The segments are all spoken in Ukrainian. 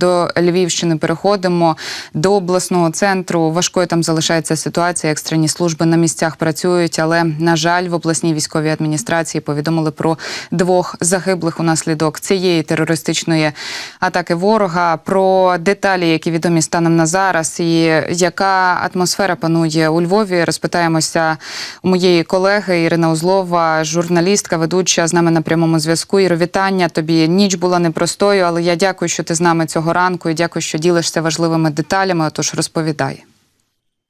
до Львівщини переходимо до обласного центру. Важкою там залишається ситуація. Екстрені служби на місцях працюють, але на жаль, в обласній військовій адміністрації повідомили про двох загиблих унаслідок цієї терористичної атаки ворога. Про деталі, які відомі станом на зараз, і яка атмосфера панує у Львові. Розпитаємося у моєї колеги Ірина Узлова, журналістка, ведуча з нами на прямому зв'язку. Іро, вітання тобі. Ніч була непростою, але я дякую, що ти з нами цього ранку і дякую, що ділишся важливими деталями. Отож, розповідай.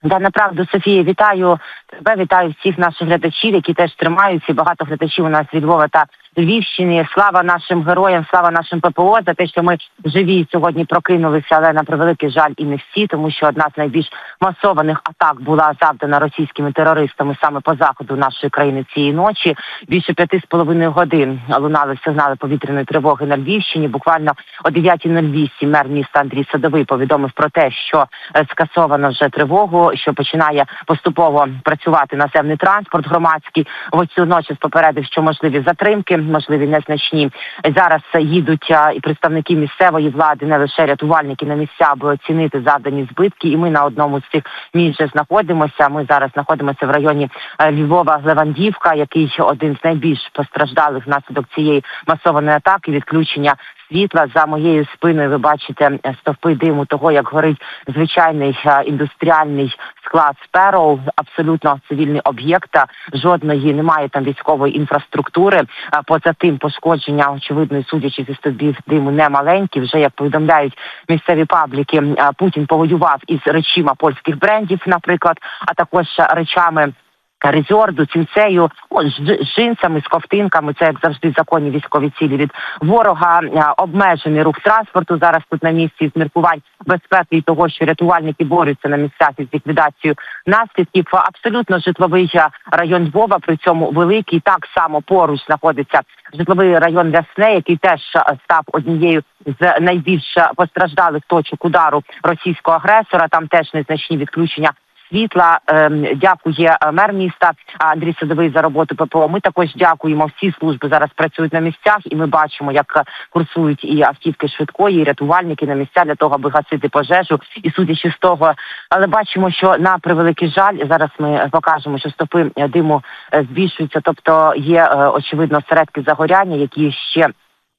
Да, направду, Софія, вітаю тебе, вітаю всіх наших глядачів, які теж тримаються. Багато глядачів у нас від Львова та Львівщини. Слава нашим героям, слава нашим ППО за те, що ми живі сьогодні прокинулися, але на превеликий жаль і не всі, тому що одна з найбільш масованих атак була завдана російськими терористами саме по заходу нашої країни цієї ночі. Більше п'яти з половиною годин лунали сигнали повітряної тривоги на Львівщині. Буквально о 9.08 мер міста Андрій Садовий повідомив про те, що е, скасовано вже тривогу, що починає поступово працювати наземний транспорт громадський. В цю ночі попередив, що можливі затримки, можливі незначні. Зараз їдуть і представники місцевої влади, не лише рятувальники на місця, аби оцінити завдані збитки. І ми на одному з цих місць знаходимося. Ми зараз знаходимося в районі е, Львова Левандівка, який один з найбільш постраждалих внаслідок цієї масованої атаки, відключення світла за моєю спиною. Ви бачите е, стовпи диму того, як горить звичайний е, індустріальний склад Спероу, абсолютно цивільний об'єкт. Жодної немає там військової інфраструктури. Поза тим пошкодження, очевидно, судячи зі стовбів диму, не маленькі. Вже як повідомляють місцеві пабліки, е, Путін повоював із речима польських брендів, наприклад, а також речами. Резорду, цінцею, о, з джинсами, з ковтинками, це як завжди законні військові цілі від ворога, обмежений рух транспорту зараз тут на місці з міркувань безпеки і того, що рятувальники борються на місцях із ліквідацією наслідків. Абсолютно житловий район Львова, при цьому великий, так само поруч знаходиться житловий район Рясне, який теж став однією з найбільш постраждалих точок удару російського агресора. Там теж незначні відключення світла. Ем, дякує е, мер міста Андрій Садовий за роботу ППО. Ми також дякуємо. Всі служби зараз працюють на місцях, і ми бачимо, як е, курсують і автівки швидкої, і рятувальники на місця для того, аби гасити пожежу. І судячи з того, але бачимо, що на превеликий жаль, зараз ми покажемо, що стопи е, диму збільшуються, тобто є очевидно середки загоряння, які ще.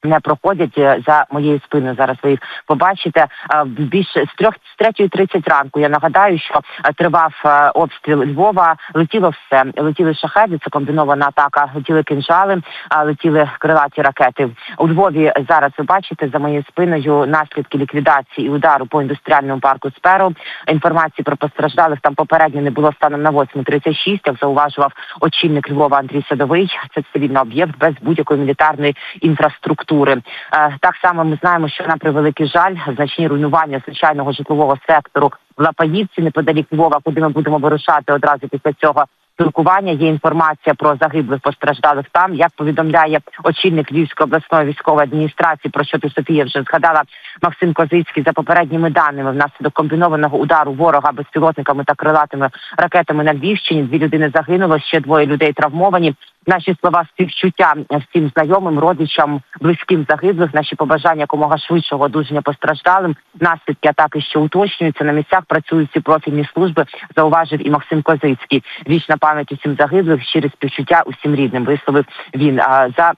Не проходять е, за моєю спиною. Зараз ви їх побачите. Е, Більше з трьох з третьої тридцять ранку. Я нагадаю, що е, тривав обстріл Львова. Летіло все. Летіли шахеди. Це комбінована атака. Летіли кинжали, летіли крилаті ракети. У Львові зараз ви бачите за моєю спиною наслідки ліквідації і удару по індустріальному парку Сперо. Інформації про постраждалих там попередньо не було станом на 8.36, як зауважував очільник Львова Андрій Садовий. Це цивільний об'єкт без будь-якої мілітарної інфраструктури. Е, Так само ми знаємо, що на превеликий жаль значні руйнування звичайного житлового сектору в Лапаївці неподалік Львова, куди ми будемо вирушати одразу після цього. Спілкування є інформація про загиблих постраждалих там. Як повідомляє очільник Львівської обласної військової адміністрації, про що ти Софія вже згадала Максим Козицький за попередніми даними внаслідок комбінованого удару ворога безпілотниками та крилатими ракетами на Львівщині. Дві людини загинуло, ще двоє людей травмовані. Наші слова співчуття всім знайомим, родичам, близьким загиблих. Наші побажання якомога швидшого одужання постраждалим. Наслідки атаки ще уточнюються. На місцях працюють всі профільні служби. Зауважив і Максим Козицький. Вічна пам'ять усім загиблих, щире співчуття усім рідним. Висловив він за.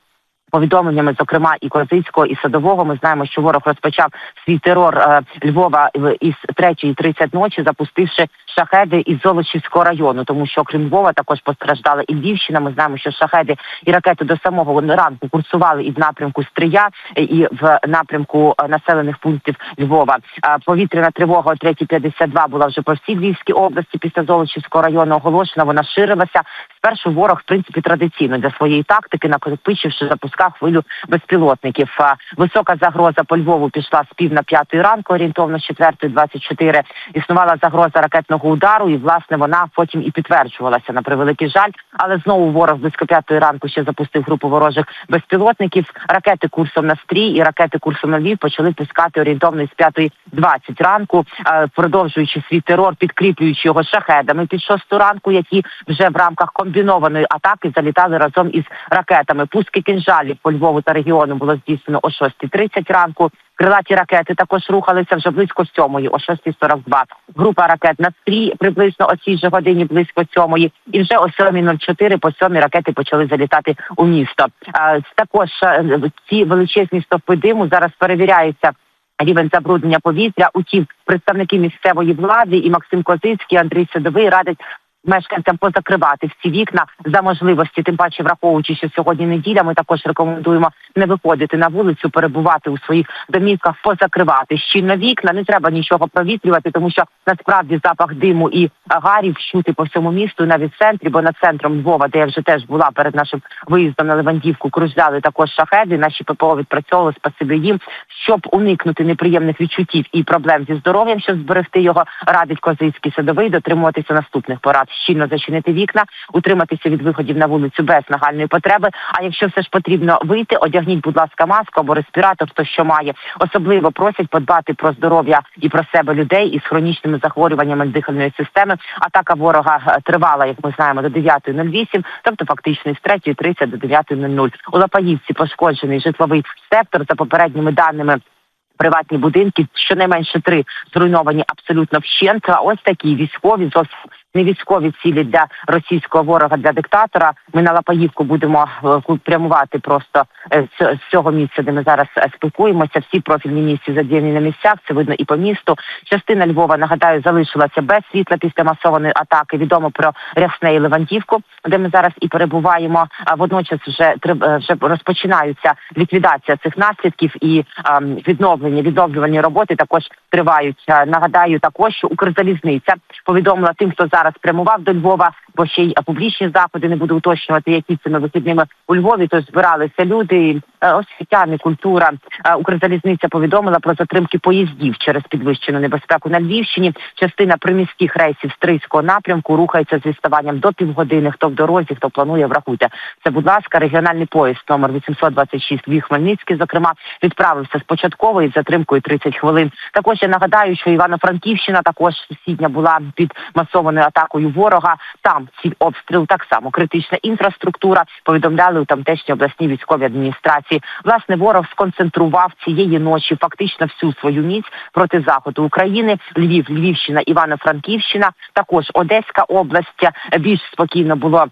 Повідомленнями, зокрема, і Козицького, і Садового, ми знаємо, що ворог розпочав свій терор е, Львова із 3.30 ночі, запустивши шахеди із Золочівського району, тому що окрім Львова також постраждала і Львівщина. Ми знаємо, що шахеди і ракети до самого ранку курсували і в напрямку Стрия, і в напрямку е, населених пунктів Львова. Е, Повітряна тривога о 3.52 була вже по всій Львівській області. Після Золочівського району оголошена. Вона ширилася. Спершу ворог, в принципі, традиційно для своєї тактики, накопичивши, запускав хвилю безпілотників. Висока загроза по Львову пішла з пів на п'ятої ранку, орієнтовно з четвертої 24. Існувала загроза ракетного удару, і власне вона потім і підтверджувалася на превеликий жаль. Але знову ворог близько п'ятої ранку ще запустив групу ворожих безпілотників. Ракети курсом на стрій і ракети курсом на Львів почали пускати орієнтовно з п'ятої 20 ранку, е, продовжуючи свій терор, підкріплюючи його шахедами під шосту ранку, які вже в рамках комбінації комбінованої атаки залітали разом із ракетами. Пуски кінжалів по Львову та регіону було здійснено о 6.30 ранку. Крилаті ракети також рухалися вже близько сьомої, о 6.42. Група ракет на стрій приблизно о цій же годині близько сьомої. І вже о 7.04 по сьомій ракети почали залітати у місто. Е, Також е, ці величезні стовпи диму зараз перевіряються рівень забруднення повітря. Утім, представники місцевої влади і Максим Козицький, Андрій Садовий радять. Мешканцям позакривати всі вікна за можливості, тим паче враховуючи, що сьогодні неділя, ми також рекомендуємо не виходити на вулицю, перебувати у своїх домівках, позакривати щільно вікна. Не треба нічого провітрювати, тому що насправді запах диму і гарів чути по всьому місту, навіть в центрі, бо над центром Львова, де я вже теж була перед нашим виїздом на Левандівку, кружляли також шахеди. Наші ППО відпрацьовували спасибі їм, щоб уникнути неприємних відчуттів і проблем зі здоров'ям, щоб зберегти його, радить Козицький садовий дотримуватися наступних порад: щільно зачинити вікна, утриматися від виходів на вулицю без нагальної потреби. А якщо все ж потрібно вийти, одягніть, будь ласка, маску або респіратор, хто що має. Особливо просять подбати про здоров'я і про себе людей із хронічними захворюваннями дихальної системи. Атака ворога е, тривала, як ми знаємо, до 9.08, тобто фактично з 3.30 до 9.00. У Лапаївці пошкоджений житловий сектор за попередніми даними. Приватні будинки щонайменше три зруйновані абсолютно вщент. А ось такі військові зовсім не військові цілі для російського ворога для диктатора. Ми на Лапаївку будемо е, прямувати просто е, з, цього місця, де ми зараз е, спілкуємося. Всі профільні місці задіяні на місцях. Це видно і по місту. Частина Львова нагадаю залишилася без світла після масованої атаки. Відомо про Рясне і Левантівку, де ми зараз і перебуваємо. А водночас вже вже розпочинаються ліквідація цих наслідків і відновлення відновлювальні роботи також тривають. Нагадаю, також що Укрзалізниця повідомила тим, хто зараз прямував до Львова, бо ще й публічні заходи не буду уточнювати, які цими вихідними у Львові. То збиралися люди, е, освітяни, культура. Е, Укрзалізниця повідомила про затримки поїздів через підвищену небезпеку на Львівщині. Частина приміських рейсів з Трийського напрямку рухається з відставанням до півгодини. Хто в дорозі, хто планує врахуйте. Це, будь ласка, регіональний поїзд номер 826 Львів Хмельницький, зокрема, відправився з початкової затримкою 30 хвилин. Також я нагадаю, що Івано-Франківщина також сусідня була під масованою атакою ворога. Там ці обстріл так само критична інфраструктура. Повідомляли у тамтешній обласній військовій адміністрації. Власне, ворог сконцентрував цієї ночі фактично всю свою міць проти заходу України. Львів, Львівщина, Івано-Франківщина, також Одеська область більш спокійно було.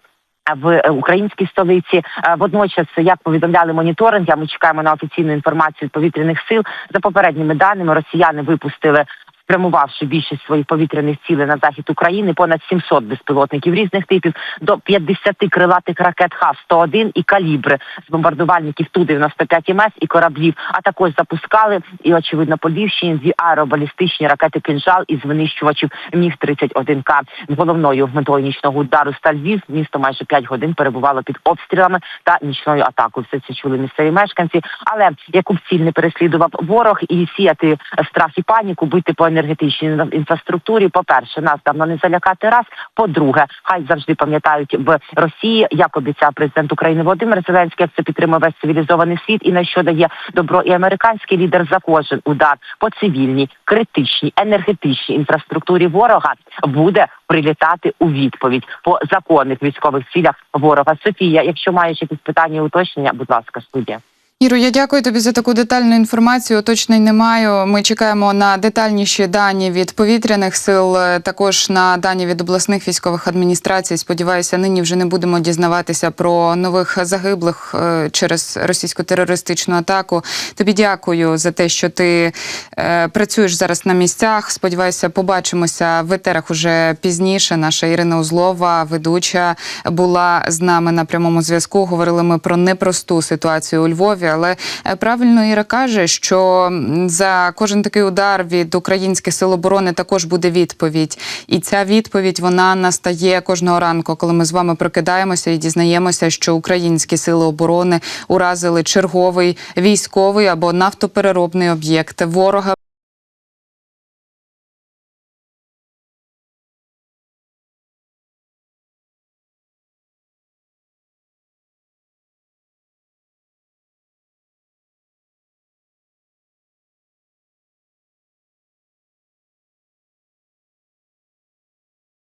В е, українській столиці Е, водночас, як повідомляли моніторинги, а ми чекаємо на офіційну інформацію від повітряних сил. За попередніми даними, росіяни випустили. Спрямувавши більшість своїх повітряних цілей на захід України, понад 700 безпілотників різних типів, до 50 крилатих ракет Х-101 і калібри з бомбардувальників Ту-95 МС і кораблів. А також запускали і очевидно по Львівщині дві аеробалістичні ракети «Кинжал» із винищувачів Міг 31 к Головною метою нічного удару сталь Львів місто майже 5 годин перебувало під обстрілами та нічною атакою. Все це чули місцеві мешканці. Але яку б ціль не переслідував ворог і сіяти страх і паніку, бити по енергетичній інфраструктурі. По перше, нас давно не залякати раз. По-друге, хай завжди пам'ятають в Росії, як обіцяв президент України Володимир Зеленський, як це підтримує весь цивілізований світ, і на що дає добро і американський лідер за кожен удар по цивільній, критичній, енергетичній інфраструктурі ворога буде прилітати у відповідь по законних військових цілях ворога. Софія, якщо маєш якісь питання і уточнення, будь ласка, студія. Іро, я дякую тобі за таку детальну інформацію. Уточнень не маю. Ми чекаємо на детальніші дані від повітряних сил, е, також на дані від обласних військових адміністрацій. Сподіваюся, нині вже не будемо дізнаватися про нових загиблих е, через російську терористичну атаку. Тобі дякую за те, що ти е, працюєш зараз на місцях. Сподіваюся, побачимося в етерах уже пізніше. Наша Ірина Узлова, ведуча, була з нами на прямому зв'язку. Говорили ми про непросту ситуацію у Львові. Але е, правильно Іра каже, що за кожен такий удар від українських сил оборони також буде відповідь. І ця відповідь вона настає кожного ранку, коли ми з вами прокидаємося і дізнаємося, що українські сили оборони уразили черговий військовий або нафтопереробний об'єкт ворога.